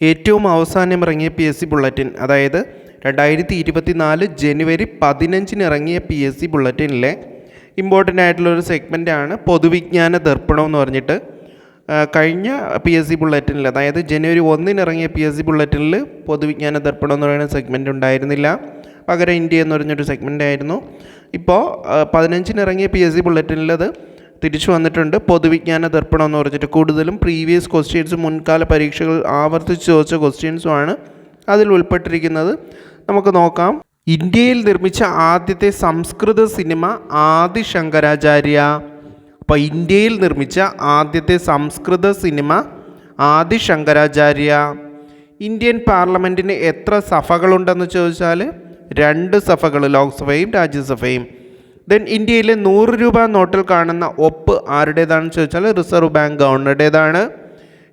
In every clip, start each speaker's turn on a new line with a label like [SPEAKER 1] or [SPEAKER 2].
[SPEAKER 1] ഏറ്റവും അവസാനം ഇറങ്ങിയ പി എസ് സി ബുള്ളറ്റിൻ അതായത് രണ്ടായിരത്തി ഇരുപത്തി നാല് ജനുവരി പതിനഞ്ചിന് ഇറങ്ങിയ പി എസ് സി ബുള്ളറ്റിനിലെ ഇമ്പോർട്ടന്റ് ആയിട്ടുള്ള ഒരു ആണ് പൊതുവിജ്ഞാന ദർപ്പണം എന്ന് പറഞ്ഞിട്ട്. കഴിഞ്ഞ പി എസ് സി ബുള്ളറ്റിനിൽ അതായത് ജനുവരി ഒന്നിന് ഇറങ്ങിയ പി എസ് സി ബുള്ളറ്റിനിൽ പൊതുവിജ്ഞാന ദർപ്പണം എന്ന് പറയുന്ന സെഗ്മെന്റ് ഉണ്ടായിരുന്നില്ല. പകരം ഇന്ത്യ എന്ന് പറഞ്ഞൊരു സെഗ്മെന്റ് ആയിരുന്നു. ഇപ്പോൾ പതിനഞ്ചിന് ഇറങ്ങിയ പി എസ് സി ബുള്ളറ്റിനിൽ അത് തിരിച്ചു വന്നിട്ടുണ്ട്. പൊതുവിജ്ഞാന ദർപ്പണം എന്ന് പറഞ്ഞിട്ട് കൂടുതലും പ്രീവിയസ് ക്വസ്റ്റ്യൻസ് മുൻകാല പരീക്ഷകൾ ആവർത്തിച്ച് ചോദിച്ച ക്വസ്റ്റ്യൻസുമാണ് അതിൽ ഉൾപ്പെട്ടിരിക്കുന്നത്. നമുക്ക് നോക്കാം. ഇന്ത്യയിൽ നിർമ്മിച്ച ആദ്യത്തെ സംസ്കൃത സിനിമ ആദി ശങ്കരാചാര്യ. അപ്പോൾ ഇന്ത്യയിൽ നിർമ്മിച്ച ആദ്യത്തെ സംസ്കൃത സിനിമ ആദി ശങ്കരാചാര്യ. ഇന്ത്യൻ പാർലമെന്റിന് എത്ര സഭകളുണ്ടെന്ന് ചോദിച്ചാൽ രണ്ട് സഭകൾ ലോക്സഭയും രാജ്യസഭയും. ദെൻ ഇന്ത്യയിലെ നൂറ് രൂപ നോട്ടിൽ കാണുന്ന ഒപ്പ് ആരുടേതാണെന്ന് ചോദിച്ചാൽ റിസർവ് ബാങ്ക് ഗവർണറുടേതാണ്.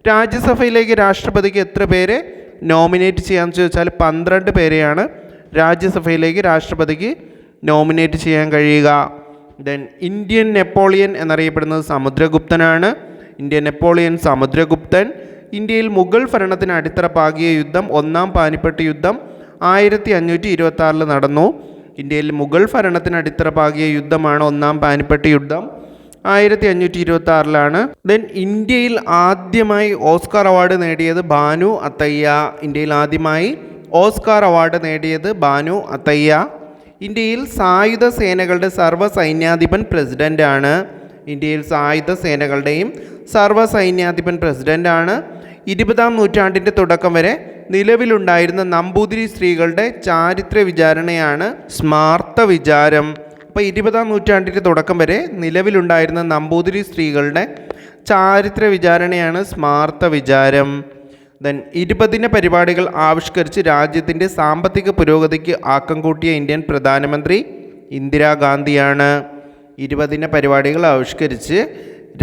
[SPEAKER 1] രാജ്യസഭയിലേക്ക് രാഷ്ട്രപതിക്ക് എത്ര പേരെ നോമിനേറ്റ് ചെയ്യാമെന്ന് ചോദിച്ചാൽ പന്ത്രണ്ട് പേരെയാണ് രാജ്യസഭയിലേക്ക് രാഷ്ട്രപതിക്ക് നോമിനേറ്റ് ചെയ്യാൻ കഴിയുക. ദെൻ ഇന്ത്യൻ നെപ്പോളിയൻ എന്നറിയപ്പെടുന്നത് സമുദ്രഗുപ്തനാണ്. Indian Napoleon സമുദ്രഗുപ്തൻ. ഇന്ത്യയിൽ മുഗൾ ഭരണത്തിന് അടിത്തറ പാകിയ യുദ്ധം ഒന്നാം പാനിപ്പട്ട് യുദ്ധം ആയിരത്തി അഞ്ഞൂറ്റി ഇരുപത്തി നടന്നു. ഇന്ത്യയിൽ മുഗൾ ഭരണത്തിന് അടിത്തറ പാകിയ യുദ്ധമാണ് ഒന്നാം പാനിപ്പട്ട് യുദ്ധം. ആയിരത്തി അഞ്ഞൂറ്റി ഇരുപത്തി ആറിലാണ് ദെൻ ഇന്ത്യയിൽ ആദ്യമായി ഓസ്കാർ അവാർഡ് നേടിയത് ബാനു അത്തയ്യ. ഇന്ത്യയിൽ ആദ്യമായി ഓസ്കാർ അവാർഡ് നേടിയത് ബാനു അത്തയ്യ. ഇന്ത്യയിൽ സായുധ സേനകളുടെ സർവ സൈന്യാധിപൻ പ്രസിഡന്റാണ് ഇന്ത്യയിൽ സായുധ സേനകളുടെയും സർവ സൈന്യാധിപൻ പ്രസിഡന്റാണ് ഇരുപതാം നൂറ്റാണ്ടിന്റെ തുടക്കം വരെ നിലവിലുണ്ടായിരുന്ന നമ്പൂതിരി സ്ത്രീകളുടെ ചാരിത്ര വിചാരണയാണ് സ്മാർത്ത വിചാരം. അപ്പോൾ ഇരുപതാം നൂറ്റാണ്ടിന്റെ തുടക്കം വരെ നിലവിലുണ്ടായിരുന്ന നമ്പൂതിരി സ്ത്രീകളുടെ ചാരിത്ര വിചാരണയാണ് സ്മാർത്ത വിചാരം. ദെൻ ഇരുപതിന പരിപാടികൾ ആവിഷ്കരിച്ച് രാജ്യത്തിന്റെ സാമ്പത്തിക പുരോഗതിക്ക് ആക്കം കൂട്ടിയ ഇന്ത്യൻ പ്രധാനമന്ത്രി ഇന്ദിരാഗാന്ധിയാണ് ഇരുപതിന പരിപാടികൾ ആവിഷ്കരിച്ച്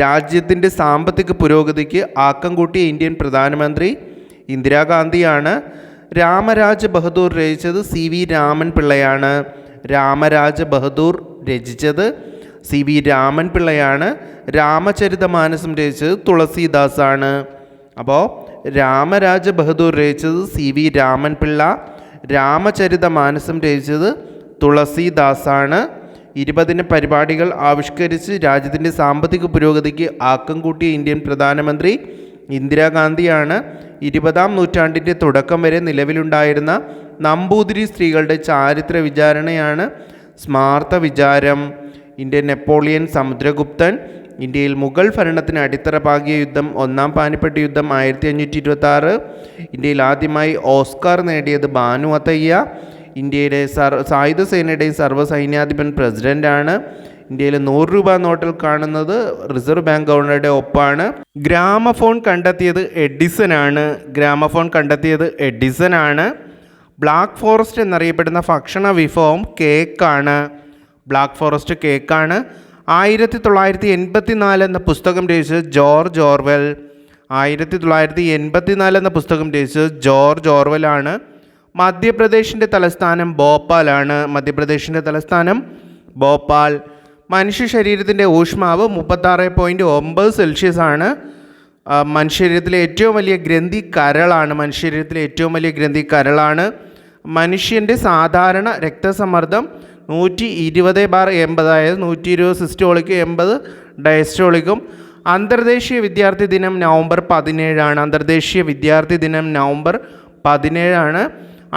[SPEAKER 1] രാജ്യത്തിന്റെ സാമ്പത്തിക പുരോഗതിക്ക് ആക്കം കൂട്ടിയ ഇന്ത്യൻ പ്രധാനമന്ത്രി ഇന്ദിരാഗാന്ധിയാണ് രാമരാജ് ബഹദൂർ രചിച്ചത്. സി വി രാമൻ പിള്ളയാണ് രാമരാജ ബഹദൂർ രചിച്ചത്. സി വി രാമൻ പിള്ളയാണ് രാമചരിതമാനസം രചിച്ചത് തുളസീദാസാണ്. അപ്പോൾ രാമരാജ ബഹദൂർ രചിച്ചത് സി വി രാമൻ പിള്ള രാമചരിതമാനസം രചിച്ചത് തുളസീദാസാണ്. ഇരുപതിന് പരിപാടികൾ ആവിഷ്കരിച്ച് രാജ്യത്തിന്റെ സാമ്പത്തിക പുരോഗതിക്ക് ആക്കം കൂട്ടിയ ഇന്ത്യൻ പ്രധാനമന്ത്രി ഇന്ദിരാഗാന്ധിയാണ് ഇരുപതാം നൂറ്റാണ്ടിന്റെ തുടക്കം വരെ നിലവിലുണ്ടായിരുന്ന നമ്പൂതിരി സ്ത്രീകളുടെ ചാരിത്ര വിചാരണയാണ് സ്മാർത്ത വിചാരം. ഇന്ത്യൻ നെപ്പോളിയൻ സമുദ്രഗുപ്തൻ ഇന്ത്യയിൽ മുഗൾ ഭരണത്തിന് അടിത്തറ പാകിയ യുദ്ധം ഒന്നാം പാനിപ്പട്ട് യുദ്ധം ആയിരത്തി അഞ്ഞൂറ്റി ഇരുപത്തി ആറ് ഇന്ത്യയിൽ ആദ്യമായി ഓസ്കാർ നേടിയത് ബാനു അത്തയ്യ ഇന്ത്യയുടെ സർ സായുധ സേനയുടെയും സർവസൈന്യാധിപൻ പ്രസിഡന്റാണ് ഇന്ത്യയിൽ നൂറ് രൂപ നോട്ടിൽ കാണുന്നത് റിസർവ് ബാങ്ക് ഗവർണറുടെ ഒപ്പാണ്. ഗ്രാമഫോൺ കണ്ടെത്തിയത് എഡിസൺ ആണ്. ഗ്രാമഫോൺ കണ്ടെത്തിയത് എഡിസൺ ആണ്. ബ്ലാക്ക് ഫോറസ്റ്റ് എന്നറിയപ്പെടുന്ന ഭക്ഷണ വിഭവം കേക്കാണ് ബ്ലാക്ക് ഫോറസ്റ്റ് കേക്കാണ് ആയിരത്തി തൊള്ളായിരത്തി എൺപത്തി നാല് എന്ന പുസ്തകം രചിച്ചത് ജോർജ് ഓർവെൽ. ആയിരത്തി തൊള്ളായിരത്തി എൺപത്തി നാല് എന്ന പുസ്തകം രചിച്ചത് ജോർജ് ആണ്. മധ്യപ്രദേശിന്റെ തലസ്ഥാനം ഭോപ്പാലാണ് മധ്യപ്രദേശിന്റെ തലസ്ഥാനം ഭോപ്പാൽ. മനുഷ്യ ശരീരത്തിന്റെ ഊഷ്മാവ് മുപ്പത്താറ് പോയിന്റ് ഒമ്പത് സെൽഷ്യസ് ആണ് മനുഷ്യ ശരീരത്തിലെ ഏറ്റവും വലിയ ഗ്രന്ഥി കരളാണ് മനുഷ്യ ശരീരത്തിലെ ഏറ്റവും വലിയ ഗ്രന്ഥി കരളാണ് മനുഷ്യന്റെ സാധാരണ രക്തസമ്മർദ്ദം നൂറ്റി ഇരുപത് ബാർ എൺപത് അതായത് നൂറ്റി ഇരുപത് സിസ്റ്റോളിക്കും എൺപത് ഡയസ്റ്റോളിക്കും. അന്തർദേശീയ വിദ്യാർത്ഥി ദിനം നവംബർ പതിനേഴാണ്. അന്തർദേശീയ വിദ്യാർത്ഥി ദിനം നവംബർ പതിനേഴാണ്.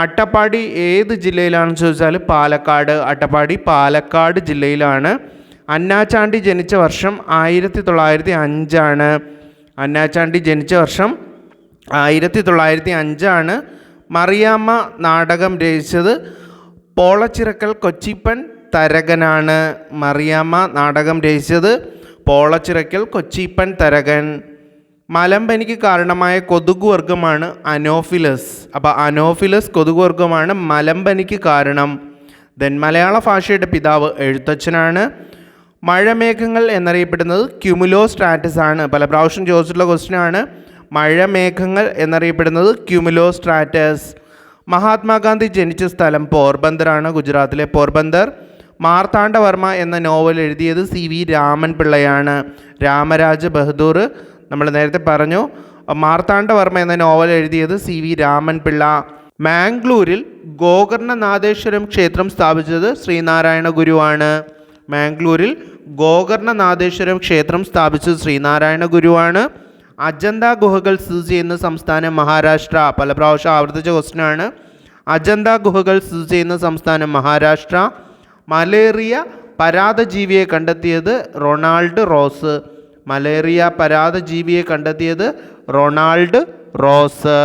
[SPEAKER 1] അട്ടപ്പാടി ഏത് ജില്ലയിലാണെന്ന് ചോദിച്ചാൽ പാലക്കാട്. അട്ടപ്പാടി പാലക്കാട് ജില്ലയിലാണ്. അന്നാചാണ്ടി ജനിച്ച വർഷം ആയിരത്തി തൊള്ളായിരത്തി അഞ്ചാണ് അന്നാചാണ്ടി ജനിച്ച വർഷം ആയിരത്തി തൊള്ളായിരത്തി അഞ്ചാണ് മറിയാമ്മ നാടകം രചിച്ചത് പോളച്ചിറക്കൽ കൊച്ചിപ്പൻ തരകനാണ്. മറിയാമ്മ നാടകം രചിച്ചത് പോളച്ചിറക്കൽ കൊച്ചിപ്പൻ തരകൻ. മലമ്പനിക്ക് കാരണമായ കൊതുകുവർഗമാണ് അനോഫിലസ്. അപ്പോൾ അനോഫിലസ് കൊതുകുവർഗമാണ് മലമ്പനിക്ക് കാരണം. ദെൻ മലയാള ഭാഷയുടെ പിതാവ് എഴുത്തച്ഛനാണ്. മഴമേഘങ്ങൾ എന്നറിയപ്പെടുന്നത് ക്യുമുലോ സ്ട്രാറ്റസ് ആണ് പല പ്രാവശ്യം ചോദിച്ചിട്ടുള്ള ക്വസ്റ്റ്യൻ ആണ്. മഴമേഘങ്ങൾ എന്നറിയപ്പെടുന്നത് ക്യുമുലോ സ്ട്രാറ്റസ് മഹാത്മാഗാന്ധി ജനിച്ച സ്ഥലം പോർബന്ദറാണ് ഗുജറാത്തിലെ പോർബന്ദർ. മാർത്താണ്ഡവർമ്മ എന്ന നോവൽ എഴുതിയത് സി വി രാമൻ പിള്ളയാണ്. രാമരാജ ബഹദൂർ നമ്മൾ നേരത്തെ പറഞ്ഞു. മാർത്താണ്ഡവർമ്മ എന്ന നോവൽ എഴുതിയത് സി വി രാമൻ പിള്ള. മാംഗ്ലൂരിൽ ഗോകർണനാഥേശ്വരം ക്ഷേത്രം സ്ഥാപിച്ചത് ശ്രീനാരായണ ഗുരുവാണ്. മാംഗ്ലൂരിൽ ഗോകർണനാഥേശ്വരം ക്ഷേത്രം സ്ഥാപിച്ചത് ശ്രീനാരായണ ഗുരുവാണ്. അജന്ത ഗുഹകൾ സ്ഥിതി ചെയ്യുന്ന സംസ്ഥാനം മഹാരാഷ്ട്ര. പല പ്രാവശ്യം ആവർത്തിച്ച ക്വസ്റ്റിനാണ് അജന്ത ഗുഹകൾ സ്ഥിതി ചെയ്യുന്ന സംസ്ഥാനം മഹാരാഷ്ട്ര. മലേറിയ പരാതജീവിയെ കണ്ടെത്തിയത് റൊണാൾഡ് റോസ്. മലേറിയ പരാതജീവിയെ കണ്ടെത്തിയത് റൊണാൾഡ് റോസ്.